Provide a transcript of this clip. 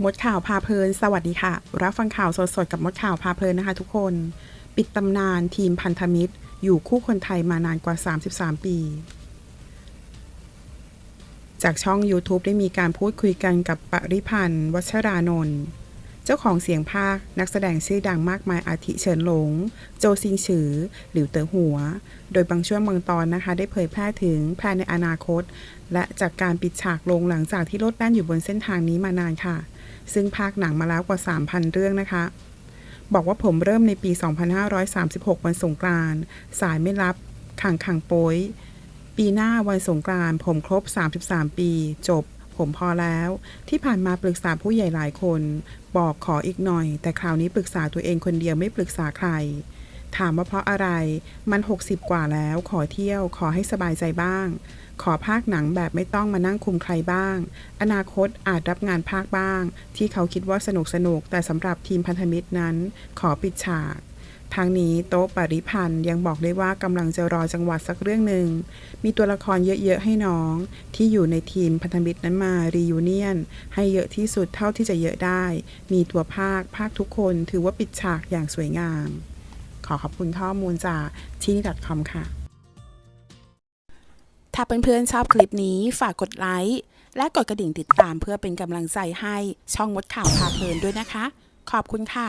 มดข่าวพาเพลิน สวัสดีค่ะ รับฟังข่าวสดๆ กับมดข่าวพาเพลินนะคะทุกคน ปิดตำนานทีมพันธมิตร อยู่คู่คนไทยมานานกว่า 33 ปี จากช่อง YouTube ได้มีการพูดคุยกันกับปริพันธ์ วัชรานนท์เจ้าของเสียงภาคนักแสดงชื่อดังมากมายอาทิเฉินหลง โจซิงฉือ หลิวเต๋อหัว โดยบางช่วงบางตอนนะคะ ได้เผยแพร่ถึงแผนในอนาคต และจากการปิดฉากลงหลังจากที่รถแล่นอยู่บนเส้นทางนี้มานานค่ะ ซึ่งภาคหนังมาแล้วกว่า 3,000 เรื่องนะคะ บอกว่าผมเริ่มในปี 2536 วันสงกรานสายไม่รับขังขังโป้ยปีหน้าวันสงกรานผมครบ 33 ปี จบ ผมพอแล้ว ที่ผ่านมาปรึกษาผู้ใหญ่หลายคน บอกขออีกหน่อย แต่คราวนี้ปรึกษาตัวเองคนเดียวไม่ปรึกษาใคร ถามว่าเพราะอะไร มัน 60 กว่าแล้ว ขอเที่ยว ขอให้สบายใจบ้าง ขอภาคหนังแบบไม่ต้องมานั่งคุมใครบ้าง อนาคตอาจรับงานภาคบ้าง ที่เขาคิดว่าสนุกสนุก แต่สำหรับทีมพันธมิตรนั้น ขอปิดฉากทางนี้โต๊ะปริพันธ์ยังบอกได้ว่ากำลังจะรอจังหวัดสักเรื่องหนึ่ง มีตัวละครเยอะๆให้น้อง ที่อยู่ในทีมพันธมิตรนั้นมารียูเนียน ให้เยอะที่สุดเท่าที่จะเยอะได้ มีตัวภาคภาคทุกคนถือว่าปิดฉากอย่างสวยงาม ขอขอบคุณข้อมูลจากที่นี่ .com ค่ะ ถ้าเพื่อนๆชอบคลิปนี้ฝากกดไลค์และกดกระดิ่งติดตามเพื่อเป็นกำลังใจให้ช่องมดข่าวพาเพลินด้วยนะคะ ขอบคุณค่ะ